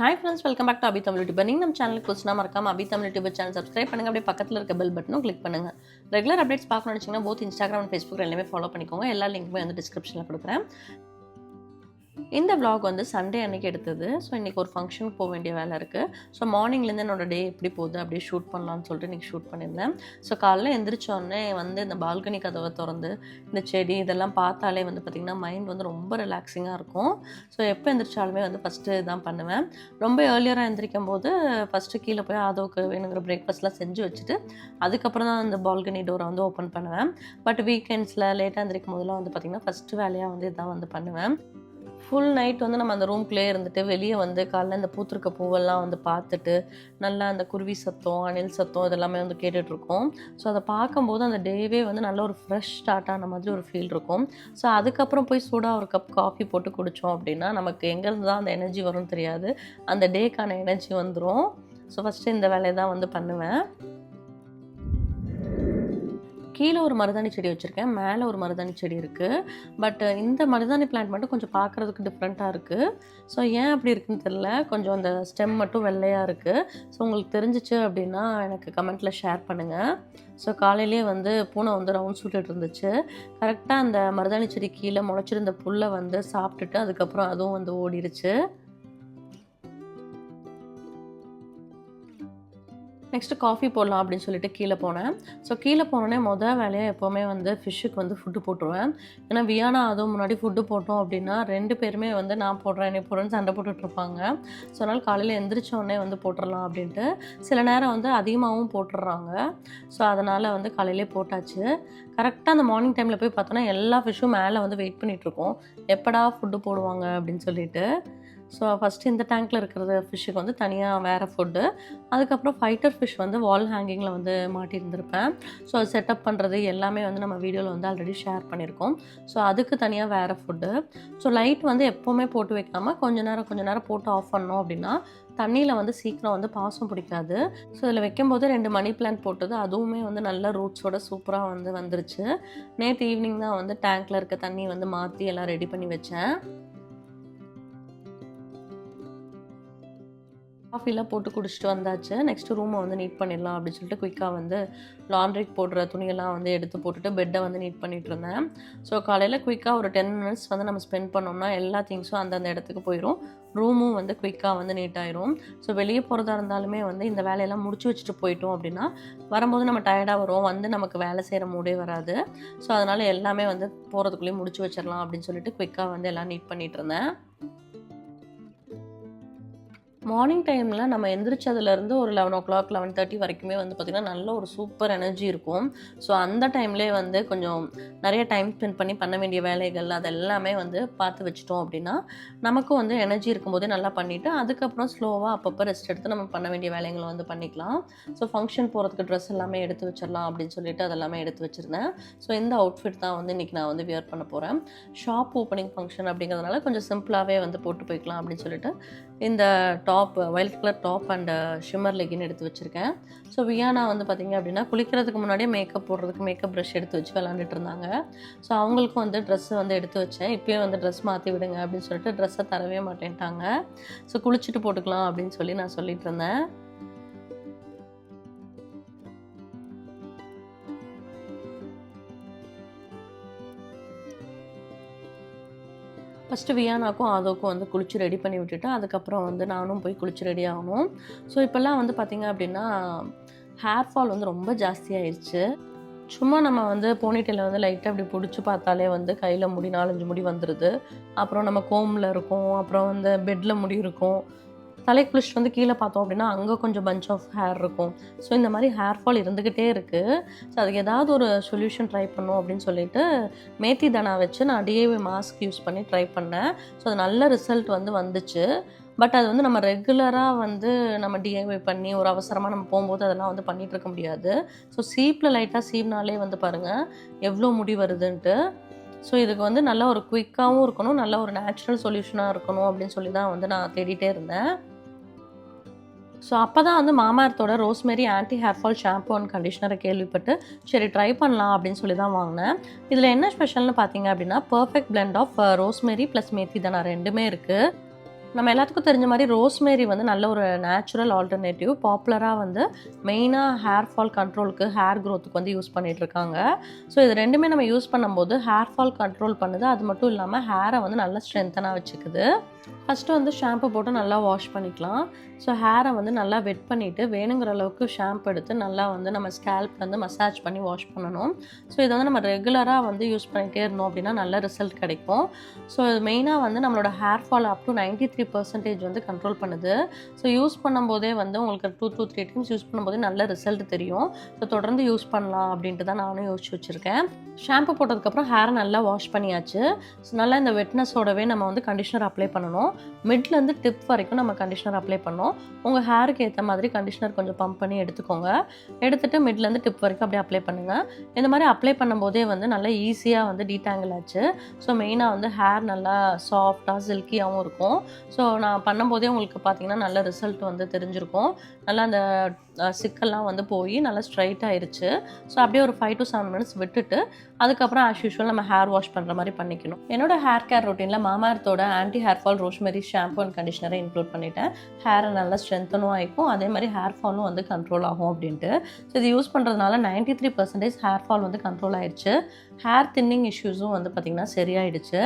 Hi friends welcome back to Abhi Tamil YouTube நீங்கள் நம்ம சேனலுக்கு புதுசுனா மறக்காம Abhi Tamil YouTube channel subscribe பண்ணுங்க. அப்படியே பக்கத்தில் இருக்க பெல் பட்டனும் கிளிக் பண்ணுங்கள் ரெகுலர் அப்டேட்ஸ் பார்க்கணும்னு நினச்சிங்கன்னா போத் இன்ஸ்டாகிராம் அண்ட் ஃபேஸ்புக் எல்லாமே ஃபாலோ பண்ணிக்கோங்க. எல்லா லிங்க்குமே வந்து டிஸ்கிரிப்ஷனில் கொடுக்குறேன். இந்த விலாக் வந்து சண்டே அன்னைக்கு எடுத்தது. ஸோ இன்றைக்கி ஒரு ஃபங்க்ஷனுக்கு போக வேண்டிய வேலை இருக்குது ஸோ மார்னிங்லேருந்து என்னோட டே எப்படி போகுது அப்படியே ஷூட் பண்ணலாம்னு சொல்லிட்டு இன்றைக்கி ஷூட் பண்ணியிருந்தேன். ஸோ காலைல எந்திரிச்சோடனே வந்து இந்த பால்கனி கதவை திறந்து இந்த செடி இதெல்லாம் பார்த்தாலே வந்து பார்த்திங்கன்னா மைண்ட் வந்து ரொம்ப ரிலாக்ஸிங்காக இருக்கும். ஸோ எப்போ எந்திரிச்சாலுமே வந்து ஃபஸ்ட்டு இதான் பண்ணுவேன். ரொம்ப ஏர்லியராக எந்திரிக்கும் போது ஃபஸ்ட்டு கீழே போய் ஆதோக்கு வேணுங்கிற பிரேக்ஃபாஸ்ட்லாம் செஞ்சு வச்சுட்டு அதுக்கப்புறம் தான் அந்த பால்கனி டோரை வந்து ஓப்பன் பண்ணுவேன். பட் வீக்கெண்ட்ஸில் லேட்டாக எந்திரிக்கும் போதெல்லாம் வந்து பார்த்திங்கன்னா ஃபஸ்ட்டு வேலையாக வந்து இதான் வந்து பண்ணுவேன். ஃபுல் நைட் வந்து நம்ம அந்த ரூம்குள்ளே இருந்துட்டு வெளியே வந்து காலைல இந்த பூத்திருக்க பூவெல்லாம் வந்து பார்த்துட்டு நல்லா அந்த குருவி சத்தம் அணில் சத்தம் இதெல்லாமே வந்து கேட்டுட்ருக்கோம். ஸோ அதை பார்க்கும்போது அந்த டேவே வந்து நல்ல ஒரு ஃப்ரெஷ் ஸ்டார்ட் ஆன மாதிரி ஒரு ஃபீல் இருக்கும். ஸோ அதுக்கப்புறம் போய் சூடாக ஒரு கப் காஃபி போட்டு குடித்தோம் அப்படின்னா நமக்கு எங்கேருந்து தான் அந்த எனர்ஜி வரும்னு தெரியாது. அந்த டேக்கான எனர்ஜி வந்துடும் ஸோ ஃபஸ்ட்டு இந்த வேலையை தான் வந்து பண்ணுவேன். கீழே ஒரு மருதாணி செடி வச்சுருக்கேன் மேலே ஒரு மருதாணி செடி இருக்குது பட் இந்த மருதாணி பிளான்ட் மட்டும் கொஞ்சம் பார்க்குறதுக்கு டிஃப்ரெண்ட்டாக இருக்குது ஸோ ஏன் அப்படி இருக்குன்னு தெரில கொஞ்சம் அந்த ஸ்டெம் மட்டும் வெள்ளையாக இருக்குது ஸோ உங்களுக்கு தெரிஞ்சிச்சு அப்படின்னா எனக்கு கமெண்ட்டில் ஷேர் பண்ணுங்கள் ஸோ காலையிலேயே வந்து பூனை வந்து ரவுண்ட் சுட்டுட்டு இருந்துச்சு. கரெக்டாக அந்த மருதாணி செடி கீழே முளைச்சிருந்த புல்லை வந்து சாப்பிட்டுட்டு அதுக்கப்புறம் அதுவும் வந்து ஓடிடுச்சு நெக்ஸ்ட்டு காஃபி போடலாம் அப்படின்னு சொல்லிட்டு கீழே போனேன். ஸோ கீழே போனோடனே மொதல் வேலையாக எப்போவுமே வந்து ஃபிஷ்ஷுக்கு வந்து ஃபுட்டு போட்டுருவேன். ஏன்னா வியானா அதுவும் முன்னாடி ஃபுட்டு போட்டோம் அப்படின்னா ரெண்டு பேருமே வந்து நான் போடுறேன் என்னை போடுறேன்னு சண்டை போட்டுட்டு இருப்பாங்க ஸோ அதனால் காலையில் எந்திரிச்ச உடனே வந்து போட்டுடலாம் அப்படின்ட்டு சில நேரம் வந்து அதிகமாகவும் போட்டுடுறாங்க ஸோ அதனால் வந்து காலையிலே போட்டாச்சு. கரெக்டாக அந்த மார்னிங் டைமில் போய் பார்த்தோன்னா எல்லா ஃபிஷ்ஷும் மேலே வந்து வெயிட் பண்ணிகிட்ருக்கோம் எப்படா ஃபுட்டு போடுவாங்க அப்படின்னு சொல்லிட்டு. ஸோ ஃபஸ்ட்டு இந்த டேங்க்கில் இருக்கிறது ஃபிஷ்ஷுக்கு வந்து தனியாக வேறு ஃபுட்டு அதுக்கப்புறம் ஃபைட்டர் ஃபிஷ் வந்து வால் ஹேங்கிங்கில் வந்து மாட்டியிருந்திருப்பேன். ஸோ அது செட்டப் பண்ணுறது எல்லாமே வந்து நம்ம வீடியோவில் வந்து ஆல்ரெடி ஷேர் பண்ணியிருக்கோம். ஸோ அதுக்கு தனியாக வேறு ஃபுட்டு ஸோ லைட் வந்து எப்போவுமே போட்டு வைக்காமல் கொஞ்ச நேரம் கொஞ்ச நேரம் போட்டு ஆஃப் பண்ணோம் அப்படின்னா தண்ணியில் வந்து சீக்கிரம் வந்து பாசம் பிடிக்காது. ஸோ இதில் வைக்கும்போது ரெண்டு மணி பிளான்ட் போட்டது அதுவுமே வந்து நல்ல ரூட்ஸோட சூப்பராக வந்து வந்துருச்சு. நேற்று ஈவினிங் தான் வந்து டேங்க்கில் இருக்க தண்ணி வந்து மாற்றி எல்லாம் ரெடி பண்ணி வச்சேன். காஃபிலாம் போட்டு குடிச்சிட்டு வந்தாச்சு. நெக்ஸ்ட்டு ரூமை வந்து நீட் பண்ணிடலாம் அப்படின்னு சொல்லிட்டு குயிக்காக வந்து லாண்ட்ரிக்கு போடுற துணியெல்லாம் வந்து எடுத்து போட்டுட்டு பெட்டை வந்து நீட் பண்ணிட்டு இருந்தேன். ஸோ காலையில் குயிக்காக ஒரு டென் மினிட்ஸ் வந்து நம்ம ஸ்பெண்ட் பண்ணோம்னா எல்லா திங்ஸும் அந்தந்த இடத்துக்கு போயிடும் ரூமும் வந்து குயிக்காக வந்து நீட் ஆயிரும். ஸோ வெளியே போகிறதா இருந்தாலுமே வந்து இந்த வேலையெல்லாம் முடிச்சு வச்சுட்டு போயிட்டோம் அப்படின்னா வரும்போது நம்ம டயர்டாக வரும் வந்து நமக்கு வேலை செய்கிற மூடே வராது. ஸோ அதனால் எல்லாமே வந்து போகிறதுக்குள்ளேயே முடிச்சு வச்சிடலாம் அப்படின்னு சொல்லிட்டு குயிக்காக வந்து எல்லாம் நீட் பண்ணிட்டு இருந்தேன். மார்னிங் டைமில் நம்ம எந்திரிச்சதுலேருந்து ஒரு eleven o'clock eleven thirty வரைக்குமே வந்து பார்த்திங்கன்னா நல்ல ஒரு சூப்பர் எனர்ஜி இருக்கும். ஸோ அந்த டைம்லேயே வந்து கொஞ்சம் நிறைய டைம் ஸ்பெண்ட் பண்ணி பண்ண வேண்டிய வேலைகள் அதெல்லாமே வந்து பார்த்து வச்சிட்டோம் அப்படின்னா நமக்கும் வந்து எனர்ஜி இருக்கும்போதே நல்லா பண்ணிவிட்டு அதுக்கப்புறம் ஸ்லோவாக அப்பப்போ ரெஸ்ட் எடுத்து நம்ம பண்ண வேண்டிய வேலைகளை வந்து பண்ணிக்கலாம். ஸோ ஃபங்க்ஷன் போகிறதுக்கு ட்ரெஸ் எல்லாமே எடுத்து வச்சிடலாம் அப்படின்னு சொல்லிட்டு அதெல்லாமே எடுத்து வச்சுருந்தேன். ஸோ இந்த அவுட்ஃபிட் தான் வந்து இன்றைக்கி நான் வந்து வியர் பண்ண போகிறேன் ஷாப் ஓப்பனிங் ஃபங்க்ஷன் அப்படிங்கிறதுனால கொஞ்சம் சிம்பிளாகவே வந்து போட்டு போய்க்கலாம் அப்படின்னு சொல்லிட்டு இந்த top white colour top and shimmer legging எடுத்து வச்சுருக்கேன். ஸோ வியானா வந்து பார்த்திங்க அப்படின்னா குளிக்கிறதுக்கு முன்னாடியே மேக்கப் போடுறதுக்கு மேக்கப் ப்ரஷ் எடுத்து வச்சு விளாண்டுட்டு இருந்தாங்க. ஸோ அவங்களுக்கும் வந்து ட்ரெஸ்ஸு வந்து எடுத்து வச்சேன். இப்போயே வந்து ட்ரெஸ் மாற்றி விடுங்க அப்படின்னு சொல்லிட்டு ட்ரெஸ்ஸை தரவே மாட்டேன்ட்டாங்க. ஸோ குளிச்சுட்டு போட்டுக்கலாம் அப்படின்னு சொல்லி நான் சொல்லிட்டு இருந்தேன். ஃபஸ்ட்டு வியானாக்கும் ஆதோக்கும் வந்து குளிச்சு ரெடி பண்ணி விட்டுட்டு அதுக்கப்புறம் வந்து நானும் போய் குளிச்சு ரெடி ஆகணும். ஸோ இப்போல்லாம் வந்து பார்த்திங்க அப்படின்னா ஹேர் ஃபால் வந்து ரொம்ப ஜாஸ்தியாயிருச்சு சும்மா நம்ம வந்து போனிட்டேல வந்து லைட்டாக அப்படி பிடிச்சி பார்த்தாலே வந்து கையில் முடி நாலஞ்சு முடி வந்துடுது அப்புறம் நம்ம கோமில் இருக்கும் அப்புறம் வந்து பெட்டில் முடி இருக்கும். தலை குளிச்சுட்டு வந்து கீழே பார்த்தோம் அப்படின்னா அங்கே கொஞ்சம் பஞ்ச் ஆஃப் ஹேர் இருக்கும். ஸோ இந்த மாதிரி ஹேர் ஃபால் இருந்துக்கிட்டே இருக்குது ஸோ அதுக்கு ஏதாவது ஒரு சொல்யூஷன் ட்ரை பண்ணும் அப்படின்னு சொல்லிட்டு மேத்தி தனா வச்சு நான் D I Y mask use பண்ணி ட்ரை பண்ணேன். ஸோ அது நல்ல ரிசல்ட் வந்து வந்துச்சு. பட் அது வந்து நம்ம ரெகுலராக வந்து நம்ம டிஐவை பண்ணி ஒரு அவசரமாக நம்ம போகும்போது அதெல்லாம் வந்து பண்ணிகிட்டு இருக்க முடியாது. ஸோ சீப்பில் லைட்டாக சீவ்னாலே வந்து பாருங்கள் எவ்வளோ முடி வருதுன்ட்டு. ஸோ இதுக்கு வந்து நல்லா ஒரு குயிக்காகவும் இருக்கணும் நல்ல ஒரு நேச்சுரல் சொல்யூஷனாக இருக்கணும் அப்படின்னு சொல்லி தான் வந்து நான் தேடிட்டே இருந்தேன். ஸோ அப்போ தான் வந்து மாமார்த்தோட rosemary anti hair fall shampoo and கண்டிஷனரை கேள்விப்பட்டு சரி ட்ரை பண்ணலாம் அப்படின்னு சொல்லி தான் வாங்கினேன். இதில் என்ன ஸ்பெஷல்னு பார்த்தீங்க அப்படின்னா perfect blend of rosemary plus methi தானே ரெண்டுமே இருக்குது நம்ம எல்லாத்துக்கும் தெரிஞ்ச மாதிரி ரோஸ்மேரி வந்து நல்ல ஒரு நேச்சுரல் ஆல்டர்னேட்டிவ் பாப்புலராக வந்து மெயினாக ஹேர் ஃபால் கண்ட்ரோலுக்கு ஹேர் க்ரோத்துக்கு வந்து யூஸ் பண்ணிகிட்ருக்காங்க இருக்காங்க. ஸோ இது ரெண்டுமே நம்ம யூஸ் பண்ணும்போது ஹேர் ஃபால் கண்ட்ரோல் பண்ணுது. அது மட்டும் இல்லாமல் ஹேரை வந்து நல்லா ஸ்ட்ரென்த்தனாக வச்சுக்குது. ஃபஸ்ட்டு வந்து ஷாம்பு போட்டு நல்லா வாஷ் பண்ணிக்கலாம். ஸோ ஹேரை வந்து நல்லா வெட் பண்ணிவிட்டு வேணுங்கிற அளவுக்கு ஷாம்பு எடுத்து நல்லா வந்து நம்ம ஸ்கேல்ப் வந்து மசாஜ் பண்ணி வாஷ் பண்ணணும். ஸோ இதை வந்து நம்ம ரெகுலராக வந்து யூஸ் பண்ணிகிட்டே இருந்தோம் அப்படின்னா நல்ல ரிசல்ட் கிடைக்கும். ஸோ இது மெயினாக வந்து நம்மளோட hair fall up to ninety three percentage வந்து கண்ட்ரோல் பண்ணுது. ஸோ யூஸ் பண்ணும்போதே வந்து உங்களுக்கு two two three times use பண்ணும்போதே நல்ல ரிசல்ட் தெரியும். ஸோ தொடர்ந்து யூஸ் பண்ணலாம் அப்படின்ட்டு தான் நானும் யோசிச்சு வச்சுருக்கேன். ஷாம்பு போட்டதுக்கப்புறம் ஹேரை நல்லா வாஷ் பண்ணியாச்சு. ஸோ நல்லா இந்த வெட்னஸோடவே நம்ம வந்து கண்டிஷனர் அப்ளை பண்ணணும். மிட்லேருந்து டிப் வரைக்கும் நம்ம கண்டிஷனர் அப்ளை பண்ணோம் உங்கள் ஹேருக்கு ஏற்ற மாதிரி கண்டிஷனர் கொஞ்சம் பம்ப் பண்ணி எடுத்துக்கோங்க. எடுத்துகிட்டு மிட்லேருந்து டிப் வரைக்கும் அப்படியே அப்ளை பண்ணுங்கள் இந்த மாதிரி அப்ளை பண்ணும்போதே வந்து நல்லா ஈஸியாக வந்து டீடாங்கிள் ஆச்சு. ஸோ மெயினாக வந்து ஹேர் நல்லா சாஃப்டாக சில்கியாகவும் இருக்கும். ஸோ நான் பண்ணும்போதே உங்களுக்கு பார்த்தீங்கன்னா நல்ல ரிசல்ட் வந்து தெரிஞ்சிருக்கும். நல்லா அந்த சிக்கல்லாம் வந்து போய் நல்லா ஸ்ட்ரைட் ஆயிடுச்சு ஸோ அப்படியே ஒரு ஃபைவ் டு செவன் மினிட்ஸ் விட்டுட்டு அதுக்கப்புறம் ஆஸ் யூஷுவல் நம்ம ஹேர் வாஷ் பண்ணுற மாதிரி பண்ணிக்கணும். என்னோட ஹேர் கேர் ரொட்டீனில் மாமார்த்தோட anti hair fall rosemary shampoo and கண்டிஷனரை include பண்ணிட்டேன் ஹேரை நல்லா ஸ்ட்ரென்த்தனும் ஆகிக்கும் அதே மாதிரி ஹேர் ஃபாலும் வந்து கண்ட்ரோல் ஆகும் அப்படின்ட்டு. ஸோ இது யூஸ் பண்ணுறதுனால ninety three percentage hair fall வந்து கண்ட்ரோல் ஆயிடுச்சு ஹேர் தின்னிங் இஷ்யூஸும் வந்து பார்த்திங்கன்னா சரியாயிடுச்சு.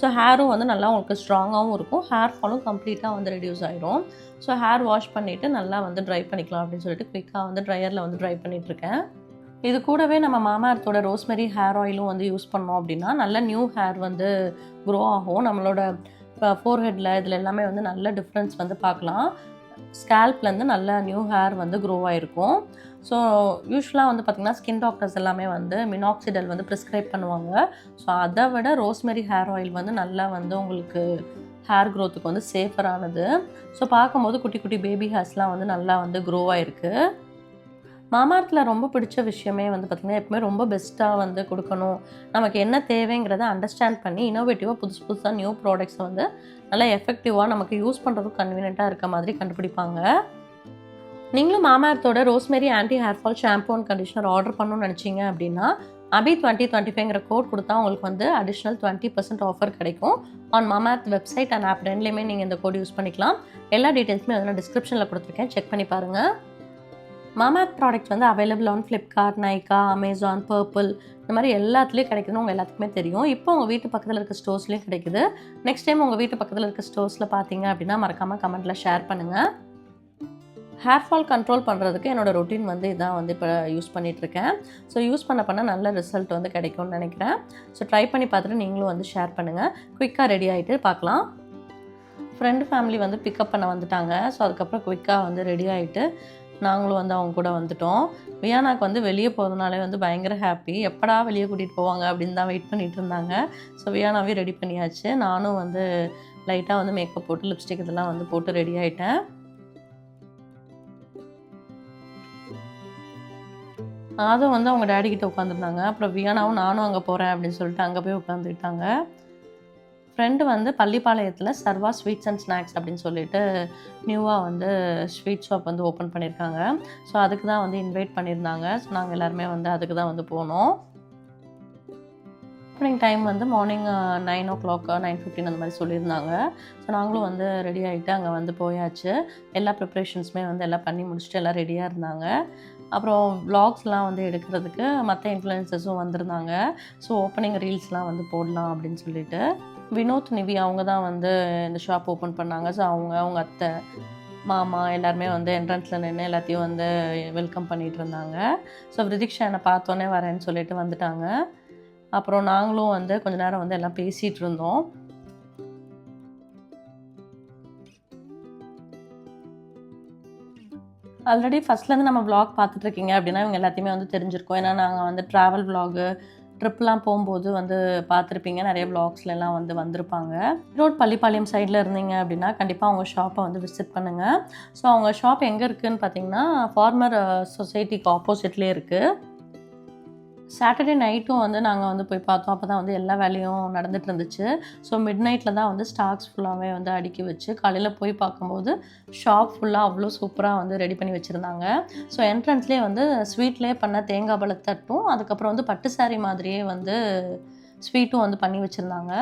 ஸோ ஹேரும் வந்து நல்லா உங்களுக்கு ஸ்ட்ராங்காகவும் இருக்கும். ஹேர் ஃபாலும் கம்ப்ளீட்டாக வந்து ரெடியூஸ் ஆகிடும் ஸோ ஹேர் வாஷ் பண்ணிவிட்டு நல்லா வந்து ட்ரை பண்ணிக்கலாம் அப்படின்னு சொல்லிட்டு குயிக்காக வந்து ட்ரையரில் வந்து ட்ரை பண்ணிகிட்ருக்கேன் இது கூடவே நம்ம மாமார்த்தோட ரோஸ்மெரி ஹேர் ஆயிலும் வந்து யூஸ் பண்ணோம் அப்படின்னா நல்ல நியூ ஹேர் வந்து க்ரோ ஆகும். நம்மளோட ஃபோர்ஹெட்டில் இதில் எல்லாமே வந்து நல்ல டிஃப்ரென்ஸ் வந்து பார்க்கலாம். ஸ்கேல்ப்லேருந்து நல்ல நியூ ஹேர் வந்து க்ரோ ஆகிருக்கும் ஸோ யூஸ்வலாக வந்து பார்த்திங்கன்னா ஸ்கின் டாக்டர்ஸ் எல்லாமே வந்து மினாக்சிடல் வந்து ப்ரிஸ்கிரைப் பண்ணுவாங்க. ஸோ அதை விட ரோஸ்மெரி ஹேர் ஆயில் வந்து நல்லா வந்து உங்களுக்கு ஹேர் க்ரோத்துக்கு வந்து சேஃபரானது ஸோ பார்க்கும்போது குட்டி குட்டி பேபி ஹேர்ஸ்லாம் வந்து நல்லா வந்து க்ரோ ஆகிருக்கு மாமார்த்தில் ரொம்ப பிடிச்ச விஷயமே வந்து பார்த்திங்கன்னா எப்பவுமே ரொம்ப பெஸ்ட்டாக வந்து கொடுக்கணும். நமக்கு என்ன தேவைங்கிறத அண்டர்ஸ்டாண்ட் பண்ணி இனோவேட்டிவாக புதுசு புதுசாக நியூ ப்ராடக்ட்ஸை வந்து நல்லா எஃபெக்டிவாக நமக்கு யூஸ் பண்ணுறதுக்கு கன்வீனியண்ட்டாக இருக்க மாதிரி கண்டுபிடிப்பாங்க. நீங்களும் மாமார்த்தோட rosemary anti hair fall shampoo and conditioner order பண்ணணும்னு நினச்சிங்க அப்படின்னா அபி டுவெண்ட்டி டுவெண்ட்டி ஃபைவ்ங்கிற கோட் கொடுத்தா உங்களுக்கு வந்து அடிஷ்னல் டுவெண்ட்டி பர்சன்ட் ஆஃபர் கிடைக்கும். On Mamaearth website and app ரெண்டுலேயுமே நீங்கள் இந்த கோட் யூஸ் பண்ணிக்கலாம். எல்லா டீட்டெயில்ஸுமே வந்து டிஸ்கிரிப்ஷனில் கொடுத்துருக்கேன். செக் பண்ணி பாருங்கள் மாமாத் ப்ராடக்ட் வந்து available on Flipkart Nykaa Amazon Purplle இந்த மாதிரி எல்லாத்துலேயும் கிடைக்குதுன்னு உங்கள் எல்லாத்துக்குமே தெரியும். இப்போ உங்கள் வீட்டு பக்கத்தில் இருக்க ஸ்டோர்ஸ்லேயும் கிடைக்குது. நெக்ஸ்ட் டைம் உங்கள் வீட்டு பக்கத்தில் இருக்க ஸ்டோர்ஸில் பார்த்தீங்க அப்படின்னா மறக்காமல் கமெண்ட்டில் ஷேர் பண்ணுங்கள் ஹேர் ஃபால் கண்ட்ரோல் பண்ணுறதுக்கு என்னோடய ரொட்டீன் வந்து இதான் வந்து இப்போ யூஸ் பண்ணிகிட்ருக்கேன் ஸோ யூஸ் பண்ண பண்ண நல்ல ரிசல்ட் வந்து கிடைக்கும்னு நினைக்கிறேன். ஸோ ட்ரை பண்ணி பார்த்துட்டு நீங்களும் வந்து ஷேர் பண்ணுங்கள் குயிக்காக ரெடி ஆகிட்டு பார்க்கலாம். ஃப்ரெண்டு ஃபேமிலி வந்து பிக்கப் பண்ண வந்துட்டாங்க. ஸோ அதுக்கப்புறம் குயிக்காக வந்து ரெடி ஆகிட்டு நாங்களும் வந்து அவங்க கூட வந்துட்டோம். வியானாக்கு வந்து வெளியே போகிறதுனாலே வந்து பயங்கர ஹாப்பி எப்படா வெளியே கூட்டிகிட்டு போவாங்க அப்படின்னு தான் வெயிட் பண்ணிகிட்டு இருந்தாங்க. ஸோ வியானாவே ரெடி பண்ணியாச்சு. நானும் வந்து லைட்டாக வந்து மேக்கப் போட்டு லிப்ஸ்டிக் இதெல்லாம் வந்து போட்டு ரெடி ஆகிட்டேன் அதுவும் வந்து அவங்க டேடி கிட்ட உட்காந்துருந்தாங்க அப்புறம் வியானாவும் நானும் அங்கே போகிறேன் அப்படின்னு சொல்லிட்டு அங்கே போய் உட்காந்துக்கிட்டாங்க ஃப்ரெண்டு வந்து பள்ளிப்பாளையத்தில் சர்வா ஸ்வீட்ஸ் அண்ட் ஸ்நாக்ஸ் அப்படின்னு சொல்லிட்டு நியூவாக வந்து ஸ்வீட் ஷாப் வந்து ஓப்பன் பண்ணியிருக்காங்க ஸோ அதுக்கு தான் வந்து இன்வைட் பண்ணியிருந்தாங்க ஸோ நாங்கள் எல்லாருமே வந்து அதுக்கு தான் வந்து போனோம். ஓப்பனிங் டைம் வந்து morning nine o'clock nine fifteen அந்த மாதிரி சொல்லியிருந்தாங்க. ஸோ நாங்களும் வந்து ரெடி ஆகிட்டு அங்கே வந்து போயாச்சு. எல்லா ப்ரிப்ரேஷன்ஸுமே வந்து எல்லாம் பண்ணி முடிச்சுட்டு எல்லாம் ரெடியாக இருந்தாங்க. அப்புறம் vlogsலாம் வந்து எடுக்கிறதுக்கு மற்ற இன்ஃப்ளூயன்சஸும் வந்திருந்தாங்க. ஸோ ஓப்பனிங் ரீல்ஸ்லாம் வந்து போடலாம் அப்படின்னு சொல்லிட்டு. வினோத் நிவி அவங்க தான் வந்து இந்த ஷாப் ஓப்பன் பண்ணாங்க. ஸோ அவங்க அவங்க அத்தை மாமா எல்லாருமே வந்து என்ட்ரன்ஸில் நின்று எல்லாத்தையும் வந்து வெல்கம் பண்ணிகிட்டு இருந்தாங்க. ஸோ விருதிக்ஷா என்னை பார்த்தோன்னே வரேன்னு சொல்லிட்டு வந்துட்டாங்க. அப்புறம் நாங்களும் வந்து கொஞ்ச நேரம் வந்து எல்லாம் பேசிகிட்டு இருந்தோம். ஆல்ரெடி ஃபஸ்ட்லேருந்து நம்ம ப்ளாக் பார்த்துட்ருக்கீங்க அப்படின்னா இவங்க எல்லாத்தையுமே வந்து தெரிஞ்சிருக்கோம். ஏன்னா நாங்கள் வந்து ட்ராவல் vlog ட்ரிப்லாம் போகும்போது வந்து பார்த்துருப்பீங்க. நிறைய vlogsல எல்லாம் வந்து வந்திருப்பாங்க. ரோட் பள்ளிப்பாளையம் சைடில் இருந்தீங்க அப்படின்னா கண்டிப்பாக அவங்க ஷாப்பை வந்து விசிட் பண்ணுங்கள் ஸோ அவங்க ஷாப் எங்கே இருக்குதுன்னு பார்த்தீங்கன்னா ஃபார்மர் சொசைட்டிக்கு ஆப்போசிட்லேயே இருக்குது சாட்டர்டே நைட்டும் வந்து நாங்கள் வந்து போய் பார்த்தோம். அப்போ தான் வந்து எல்லா வேலையும் நடந்துட்டு இருந்துச்சு. ஸோ மிட் நைட்டில் தான் வந்து ஸ்டாக்ஸ் ஃபுல்லாகவே வந்து அடுக்கி வச்சு காலையில் போய் பார்க்கும்போது ஷாப் ஃபுல்லாக அவ்வளோ சூப்பராக வந்து ரெடி பண்ணி வச்சுருந்தாங்க. ஸோ என்ட்ரன்ஸ்லேயே வந்து ஸ்வீட்லேயே பண்ண தேங்காய் பழத்தட்டும் அதுக்கப்புறம் வந்து பட்டு saree மாதிரியே வந்து ஸ்வீட்டும் வந்து பண்ணி வச்சுருந்தாங்க.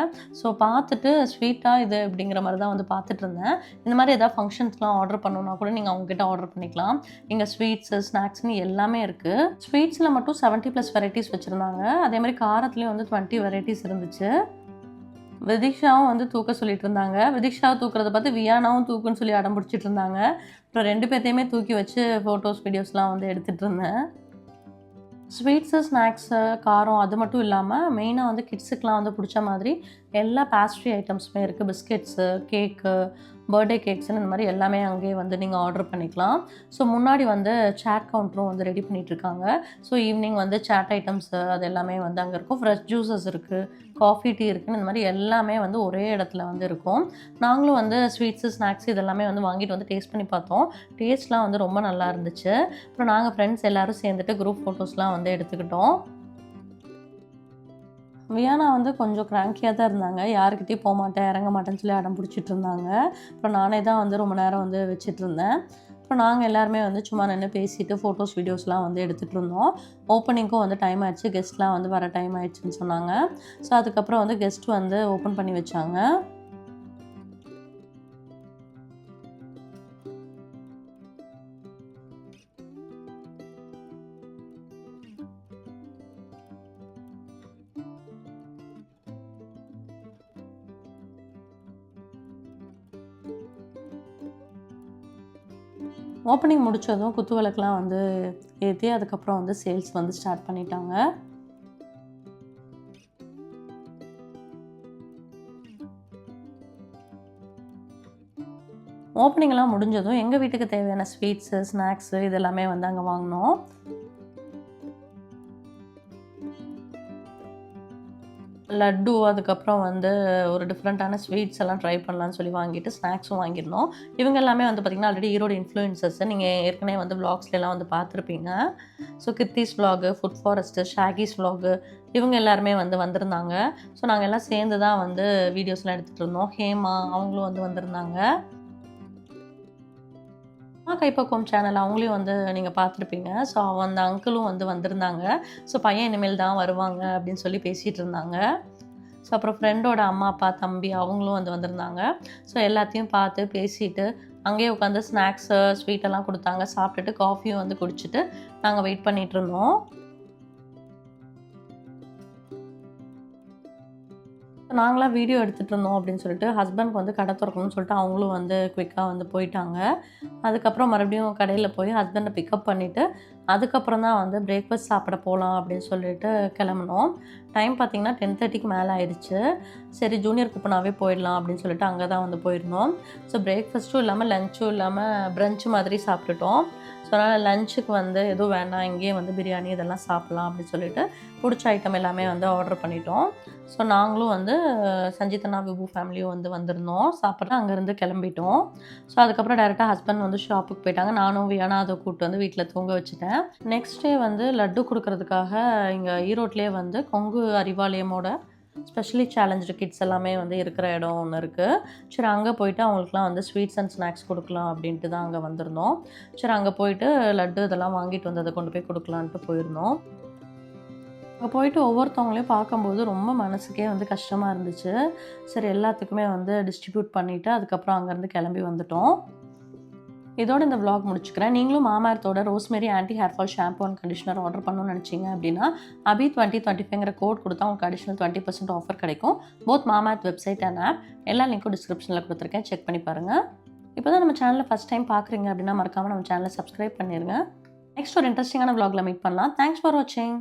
ஸோ பார்த்துட்டு ஸ்வீட்டாக இது அப்படிங்கிற மாதிரி தான் வந்து பார்த்துட்டு இருந்தேன். இந்த மாதிரி எதாவது ஃபங்க்ஷன்ஸ்லாம் ஆர்டர் பண்ணணுன்னா கூட நீங்கள் அவங்ககிட்ட ஆர்டர் பண்ணிக்கலாம். இங்கே ஸ்வீட்ஸு ஸ்நாக்ஸ்னு எல்லாமே இருக்குது ஸ்வீட்ஸில் மட்டும் செவன்ட்டி ப்ளஸ் வெரைட்டிஸ் வச்சுருந்தாங்க. அதே மாதிரி காரத்துலேயும் வந்து டுவெண்ட்டி வெரைட்டிஸ் இருந்துச்சு. விதிஷாவும் வந்து தூக்க சொல்லிட்டு இருந்தாங்க. விதிஷாவை தூக்குறத பார்த்து வியானாவும் தூக்குன்னு சொல்லி அடம் பிடிச்சிட்டு இருந்தாங்க. அப்புறம் ரெண்டு பேர்த்தையுமே தூக்கி வச்சு ஃபோட்டோஸ் வீடியோஸ்லாம் வந்து எடுத்துகிட்டு இருந்தேன். ஸ்வீட்ஸு ஸ்நாக்ஸு காரம் அது மட்டும் இல்லாமல் மெயினாக வந்து கிட்ஸுக்கெலாம் வந்து பிடிச்ச மாதிரி எல்லா பேஸ்ட்ரி ஐட்டம்ஸுமே இருக்குது பிஸ்கெட்ஸு கேக்கு பர்த்டே கேக்ஸ்னு இந்த மாதிரி எல்லாமே அங்கேயே வந்து நீங்கள் ஆர்டர் பண்ணிக்கலாம். ஸோ முன்னாடி வந்து சேட் கவுண்டரும் வந்து ரெடி பண்ணிகிட்ருக்காங்க ஸோ ஈவினிங் வந்து சேட் ஐட்டம்ஸு அது எல்லாமே வந்து அங்கே இருக்கும். ஃப்ரெஷ் ஜூஸஸ் இருக்குது காஃபி டீ இருக்குன்னு இந்த மாதிரி எல்லாமே வந்து ஒரே இடத்துல வந்து இருக்கும். நாங்களும் வந்து ஸ்வீட்ஸு ஸ்நாக்ஸ் இதெல்லாமே வந்து வாங்கிட்டு வந்து டேஸ்ட் பண்ணி பார்த்தோம். டேஸ்ட்லாம் வந்து ரொம்ப நல்லா இருந்துச்சு. அப்புறம் நாங்கள் ஃப்ரெண்ட்ஸ் எல்லோரும் சேர்ந்துட்டு குரூப் ஃபோட்டோஸ்லாம் வந்து எடுத்துக்கிட்டோம். வியானா வந்து கொஞ்சம் க்ராங்கியாக தான் இருந்தாங்க. யாருக்கிட்டையும் போக மாட்டேன் இறங்க மாட்டேன்னு சொல்லி அடம் பிடிச்சிட்டு இருந்தாங்க. அப்புறம் நானே தான் வந்து ரொம்ப நேரம் வந்து வச்சுட்டு இருந்தேன். அப்புறம் நாங்கள் எல்லாருமே வந்து சும்மா நின்று பேசிட்டு ஃபோட்டோஸ் வீடியோஸ்லாம் வந்து எடுத்துகிட்டு இருந்தோம். ஓப்பனிங்க்கும் வந்து டைம் ஆயிடுச்சு. கெஸ்ட்லாம் வந்து வர டைம் ஆயிடுச்சுன்னு சொன்னாங்க. ஸோ அதுக்கப்புறம் வந்து கெஸ்ட் வந்து ஓப்பன் பண்ணி வச்சாங்க. ஓப்பனிங் முடித்ததும் குத்து விளக்குலாம் வந்து ஏற்றி அதுக்கப்புறம் வந்து சேல்ஸ் வந்து ஸ்டார்ட் பண்ணிட்டாங்க. ஓப்பனிங்லாம் முடிஞ்சதும் எங்கள் வீட்டுக்கு தேவையான ஸ்வீட்ஸு ஸ்நாக்ஸு இதெல்லாமே வந்து அங்கே வாங்கினோம். லட்டு அதுக்கப்புறம் வந்து ஒரு டிஃப்ரெண்ட்டான ஸ்வீட்ஸ் எல்லாம் ட்ரை பண்ணலான்னு சொல்லி வாங்கிட்டு ஸ்நாக்ஸும் வாங்கியிருந்தோம். இவங்க எல்லாமே வந்து பார்த்திங்கன்னா ஆல்ரெடி ஈரோடு இன்ஃப்ளூயன்சஸ் நீங்கள் ஏற்கனவே வந்து vlogsல-எல்லாம் வந்து பார்த்துருப்பீங்க. So Kirthi's vlog food forest ஷாகிஸ் vlog இவங்க எல்லாருமே வந்து வந்திருந்தாங்க. ஸோ நாங்கள் எல்லாம் சேர்ந்து தான் வந்து வீடியோஸ்லாம் எடுத்துகிட்டு இருந்தோம். ஹேமா அவங்களும் வந்து வந்திருந்தாங்க. கைப்பக்குவம் சேனல் அவங்களையும் வந்து நீங்கள் பார்த்துருப்பீங்க. ஸோ அந்த அங்கிளும் வந்து வந்திருந்தாங்க. ஸோ பையன் இனிமேல் தான் வருவாங்க அப்படின்னு சொல்லி பேசிகிட்டு இருந்தாங்க. ஸோ அப்புறம் ஃப்ரெண்டோட அம்மா அப்பா தம்பி அவங்களும் வந்து வந்திருந்தாங்க. ஸோ எல்லாத்தையும் பார்த்து பேசிட்டு அங்கேயே உட்காந்து ஸ்நாக்ஸு ஸ்வீட்டெல்லாம் கொடுத்தாங்க. சாப்பிட்டுட்டு காஃபியும் வந்து குடிச்சிட்டு நாங்கள் வெயிட் பண்ணிகிட்டு இருந்தோம். நாங்களாம் வீடியோ எடுத்துகிட்டு இருந்தோம் அப்படின்னு சொல்லிட்டு ஹஸ்பண்ட்க்கு வந்து கடை திறக்கணும்னு சொல்லிட்டு அவங்களும் வந்து குயிக்காக வந்து போயிட்டாங்க. அதுக்கப்புறம் மறுபடியும் கடையில் போய் ஹஸ்பண்டை பிக்கப் பண்ணிவிட்டு அதுக்கப்புறம் தான் வந்து பிரேக்ஃபாஸ்ட் சாப்பிட போகலாம் அப்படின்னு சொல்லிட்டு கிளம்புனோம். டைம் பார்த்திங்கன்னா டென் தேர்ட்டிக்கு மேலே ஆயிடுச்சு. சரி ஜூனியர் கூப்பனாகவே போயிடலாம் அப்படின்னு சொல்லிட்டு அங்கே தான் வந்து போயிருந்தோம். ஸோ பிரேக்ஃபாஸ்ட்டும் இல்லாமல் லஞ்சும் இல்லாமல் ப்ரன்ச் மாதிரி சாப்பிட்டுட்டோம். அதனால் லஞ்சுக்கு வந்து எதுவும் வேண்டாம் இங்கேயே வந்து பிரியாணி இதெல்லாம் சாப்பிட்லாம் அப்படின்னு சொல்லிட்டு பிடிச்ச ஐட்டம் எல்லாமே வந்து ஆர்டர் பண்ணிட்டோம். ஸோ நாங்களும் வந்து சஞ்சிதனா விபு ஃபேமிலியும் வந்து வந்திருந்தோம். சாப்பிட்ற அங்கேருந்து கிளம்பிட்டோம். ஸோ அதுக்கப்புறம் டேரெக்டாக ஹஸ்பண்ட் வந்து ஷாப்புக்கு போயிட்டாங்க. நானும் வியானா அதை கூப்பிட்டு வந்து வீட்டில் தூங்க வச்சுட்டேன். நெக்ஸ்ட் டே வந்து லட்டு கொடுக்கறதுக்காக இங்கே ஈரோட்லேயே வந்து கொங்கு அறிவாலயமோட ஸ்பெஷலி சேலஞ்சு கிட்ஸ் எல்லாமே வந்து இருக்கிற இடம் ஒன்று இருக்குது சரி அங்கே போயிட்டு அவங்களுக்குலாம் வந்து ஸ்வீட்ஸ் அண்ட் ஸ்நாக்ஸ் கொடுக்கலாம் அப்படின்ட்டு தான் அங்கே வந்திருந்தோம். சரி அங்கே போயிட்டு லட்டு இதெல்லாம் வாங்கிட்டு வந்து அதை கொண்டு போய் கொடுக்கலான்ட்டு போயிருந்தோம். அங்கே போயிட்டு ஒவ்வொருத்தவங்களையும் பார்க்கும்போது ரொம்ப மனசுக்கே வந்து கஷ்டமாக இருந்துச்சு. சரி எல்லாத்துக்குமே வந்து டிஸ்ட்ரிபியூட் பண்ணிவிட்டு அதுக்கப்புறம் அங்கேருந்து கிளம்பி வந்துட்டோம். இதோட இந்த vlog முடிச்சுக்கிறேன். நீங்களும் மாமார்த்தோட rosemary anti hair fall shampoo and conditioner order பண்ணணும்னு நினச்சிங்க அப்படின்னா அபி டுவெண்ட்டி டுவெண்ட்டி ஃபைவ்ங்கிற கோட் கொடுத்தா உங்களுக்கு அடிஷனல் டுவெண்ட்டி பர்சன்ட் ஆஃபர் கிடைக்கும். Both Mamaearth website and app எல்லா லிங்க்கும் டிஸ்கிரிப்ஷனில் கொடுத்துருக்கேன். செக் பண்ணி பாருங்கள் இப்போ தான் நம்ம சேனலில் ஃபஸ்ட் டைம் பார்க்குறீங்க அப்படின்னா மறக்காமல் நம்ம சேனலை சப்ஸ்கிரைப் பண்ணிடுங்க நெக்ஸ்ட் ஒரு இன்ட்ரெஸ்டிங்கான vlogல மீட் பண்ணலாம். தேங்க்ஸ் ஃபார் வாட்சிங்